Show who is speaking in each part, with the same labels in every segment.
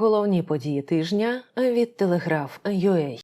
Speaker 1: Головні події тижня від Телеграф UA.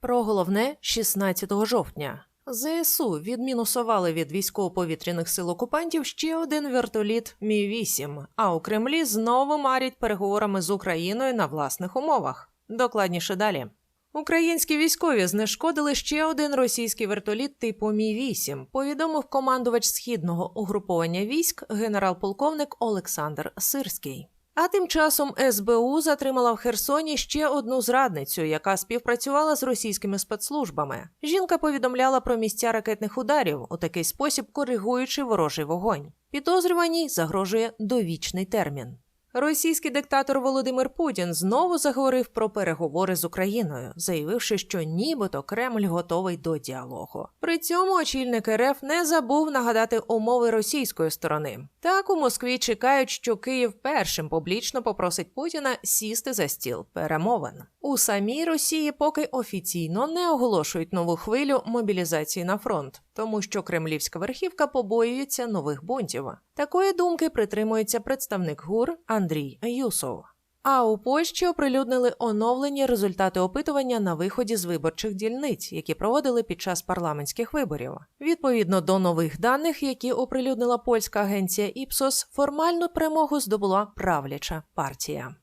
Speaker 2: Про головне 16 жовтня. ЗСУ відмінусували від військово-повітряних сил окупантів ще один вертоліт Мі-8, а у Кремлі знову марять переговорами з Україною на власних умовах. Докладніше далі. Українські військові знешкодили ще один російський вертоліт типу Мі-8, повідомив командувач східного угруповання військ генерал-полковник Олександр Сирський. А тим часом СБУ затримала в Херсоні ще одну зрадницю, яка співпрацювала з російськими спецслужбами. Жінка повідомляла про місця ракетних ударів, у такий спосіб коригуючи ворожий вогонь. Підозрюваній загрожує довічний термін. Російський диктатор Володимир Путін знову заговорив про переговори з Україною, заявивши, що нібито Кремль готовий до діалогу. При цьому очільник РФ не забув нагадати умови російської сторони. Так у Москві чекають, що Київ першим публічно попросить Путіна сісти за стіл перемовин. У самій Росії поки офіційно не оголошують нову хвилю мобілізації на фронт, тому що кремлівська верхівка побоюється нових бунтів. Такої думки притримується представник ГУР Андрій Юсов. А у Польщі оприлюднили оновлені результати опитування на виході з виборчих дільниць, які проводили під час парламентських виборів. Відповідно до нових даних, які оприлюднила польська агенція Іпсос, формальну перемогу здобула правляча партія.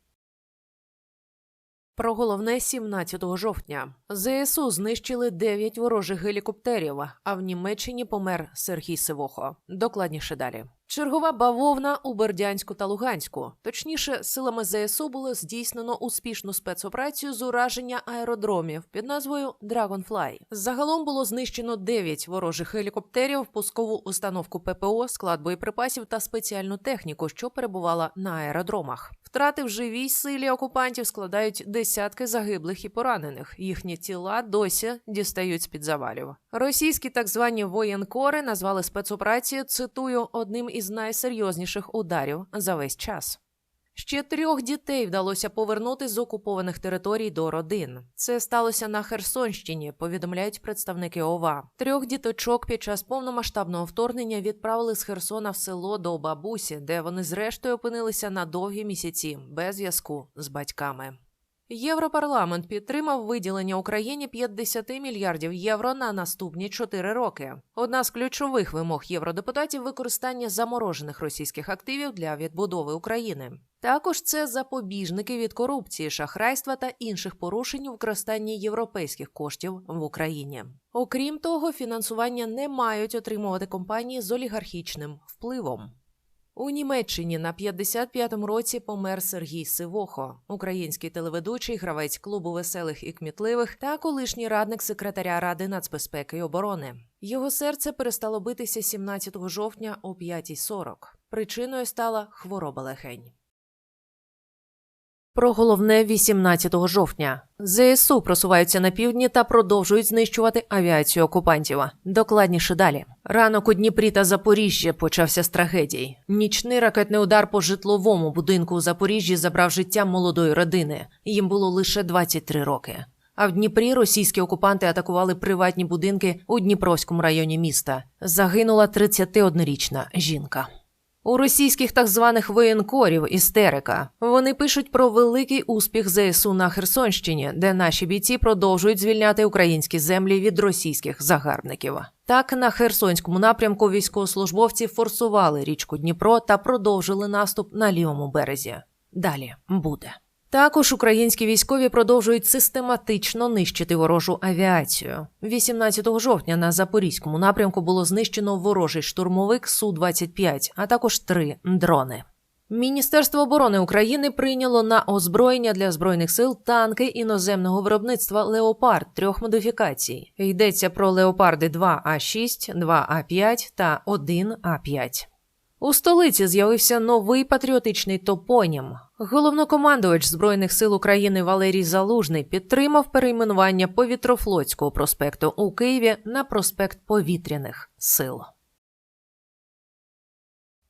Speaker 2: Про головне 17 жовтня ЗСУ знищили 9 ворожих гелікоптерів, а в Німеччині помер Сергій Сивохо. Докладніше далі. Чергова бавовна у Бердянську та Луганську. Точніше, силами ЗСУ було здійснено успішну спецоперацію з ураження аеродромів під назвою Dragonfly. Загалом було знищено 9 ворожих гелікоптерів, пускову установку ППО, склад боєприпасів та спеціальну техніку, що перебувала на аеродромах. Втрати в живій силі окупантів складають десятки загиблих і поранених. Їхні тіла досі дістають з під завалів. Російські так звані воєнкори назвали спецоперацію цитую одним із найсерйозніших ударів за весь час. Ще трьох дітей вдалося повернути з окупованих територій до родин. Це сталося на Херсонщині, повідомляють представники ОВА. Трьох діточок під час повномасштабного вторгнення відправили з Херсона в село до бабусі, де вони зрештою опинилися на довгі місяці без зв'язку з батьками. Європарламент підтримав виділення Україні 50 мільярдів євро на наступні 4 роки. Одна з ключових вимог євродепутатів використання заморожених російських активів для відбудови України. Також це запобіжники від корупції, шахрайства та інших порушень у використанні європейських коштів в Україні. Окрім того, фінансування не мають отримувати компанії з олігархічним впливом. У Німеччині на 55-му році помер Сергій Сивохо, український телеведучий, гравець клубу веселих і кмітливих та колишній радник секретаря Ради нацбезпеки і оборони. Його серце перестало битися 17 жовтня о 5.40. Причиною стала хвороба легень. Про головне 18 жовтня. ЗСУ просуваються на півдні та продовжують знищувати авіацію окупантів. Докладніше далі. Ранок у Дніпрі та Запоріжжі почався з трагедій. Нічний ракетний удар по житловому будинку у Запоріжжі забрав життя молодої родини. Їм було лише 23 роки. А в Дніпрі російські окупанти атакували приватні будинки у Дніпровському районі міста. Загинула 31-річна жінка. У російських так званих воєнкорів істерика. Вони пишуть про великий успіх ЗСУ на Херсонщині, де наші бійці продовжують звільняти українські землі від російських загарбників. Так, на Херсонському напрямку військовослужбовці форсували річку Дніпро та продовжили наступ на лівому березі. Далі буде. Також українські військові продовжують систематично нищити ворожу авіацію. 18 жовтня на запорізькому напрямку було знищено ворожий штурмовик Су-25, а також три дрони. Міністерство оборони України прийняло на озброєння для збройних сил танки іноземного виробництва Леопард трьох модифікацій. Йдеться про Леопарди 2А6, 2А5 та 1А5. У столиці з'явився новий патріотичний топонім. Головнокомандувач Збройних сил України Валерій Залужний підтримав перейменування повітрофлотського проспекту у Києві на проспект Повітряних сил.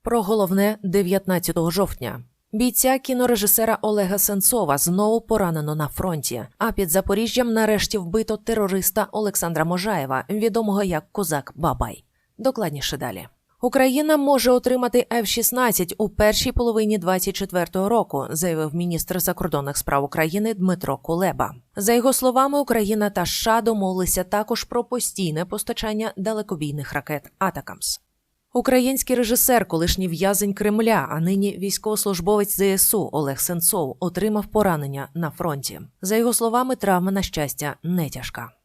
Speaker 2: Про головне 19 жовтня. Бійця кінорежисера Олега Сенцова знову поранено на фронті. А під Запоріжжям нарешті вбито терориста Олександра Можаєва, відомого як Козак Бабай. Докладніше далі. Україна може отримати F-16 у першій половині 24-го року, заявив міністр закордонних справ України Дмитро Кулеба. За його словами, Україна та США домовилися також про постійне постачання далекобійних ракет Атакамс. Український режисер, колишній в'язень Кремля, а нині військовослужбовець ЗСУ Олег Сенцов отримав поранення на фронті. За його словами, травма на щастя не тяжка.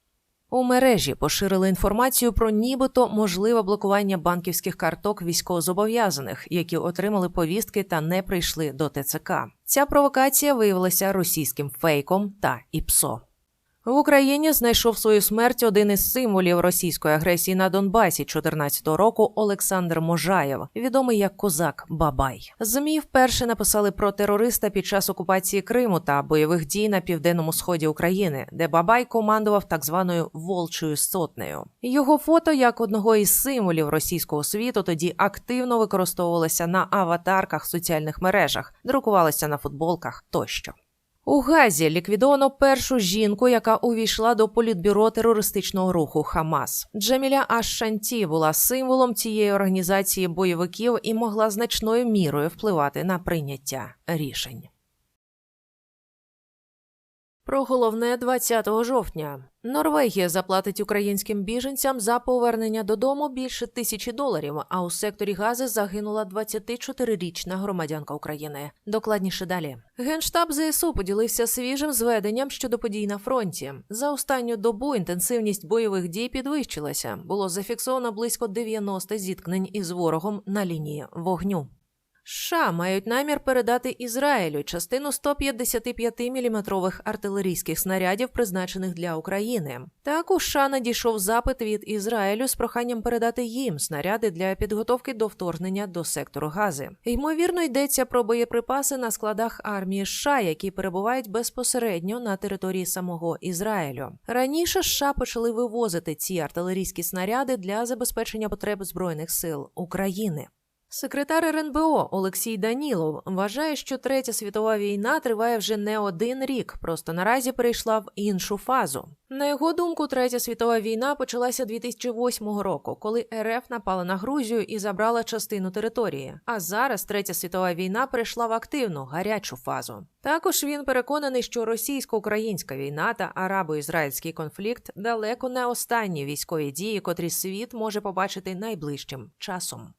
Speaker 2: У мережі поширили інформацію про нібито можливе блокування банківських карток військовозобов'язаних, які отримали повістки та не прийшли до ТЦК. Ця провокація виявилася російським фейком та ІПСО. В Україні знайшов свою смерть один із символів російської агресії на Донбасі 2014 року Олександр Можаєв, відомий як козак Бабай. ЗМІ вперше написали про терориста під час окупації Криму та бойових дій на південному сході України, де Бабай командував так званою Волчою сотнею. Його фото як одного із символів російського світу тоді активно використовувалося на аватарках в соціальних мережах, друкувалося на футболках тощо. У Газі ліквідовано першу жінку, яка увійшла до політбюро терористичного руху Хамас. Джеміля Аш-Шанті була символом цієї організації бойовиків і могла значною мірою впливати на прийняття рішень. Про головне 20 жовтня. Норвегія заплатить українським біженцям за повернення додому більше тисячі доларів. А у секторі Гази загинула 24-річна громадянка України. Докладніше далі. Генштаб ЗСУ поділився свіжим зведенням щодо подій на фронті. За останню добу інтенсивність бойових дій підвищилася. Було зафіксовано близько 90 зіткнень із ворогом на лінії вогню. США мають намір передати Ізраїлю частину 155-мм артилерійських снарядів, призначених для України. Так у США надійшов запит від Ізраїлю з проханням передати їм снаряди для підготовки до вторгнення до сектору Гази. Ймовірно, йдеться про боєприпаси на складах армії США, які перебувають безпосередньо на території самого Ізраїлю. Раніше США почали вивозити ці артилерійські снаряди для забезпечення потреб збройних сил України. Секретар РНБО Олексій Данілов вважає, що третя світова війна триває вже не один рік, просто наразі перейшла в іншу фазу. На його думку, третя світова війна почалася 2008 року, коли РФ напала на Грузію і забрала частину території. А зараз третя світова війна перейшла в активну гарячу фазу. Також він переконаний, що російсько-українська війна та арабо-ізраїльський конфлікт далеко не останні військові дії, котрі світ може побачити найближчим часом.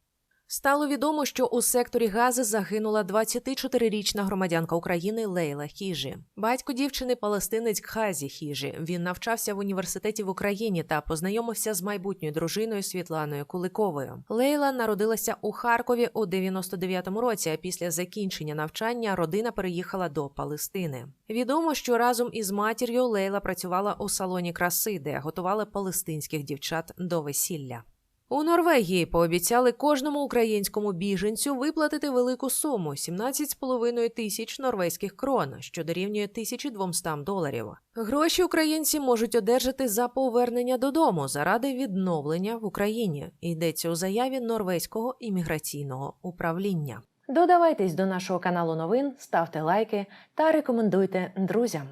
Speaker 2: Стало відомо, що у секторі Гази загинула 24-річна громадянка України Лейла Хіжі. Батько дівчини палестинець Кхазі Хіжі. Він навчався в університеті в Україні та познайомився з майбутньою дружиною Світланою Куликовою. Лейла народилася у Харкові у 99-му році. А після закінчення навчання родина переїхала до Палестини. Відомо, що разом із матір'ю Лейла працювала у салоні краси, де готували палестинських дівчат до весілля. У Норвегії пообіцяли кожному українському біженцю виплатити велику суму 17,5 тисяч норвезьких крон, що дорівнює 1200 доларів. Гроші українці можуть одержати за повернення додому заради відновлення в Україні. Йдеться у заяві норвезького імміграційного управління.
Speaker 1: Додавайтесь до нашого каналу новин, ставте лайки та рекомендуйте друзям.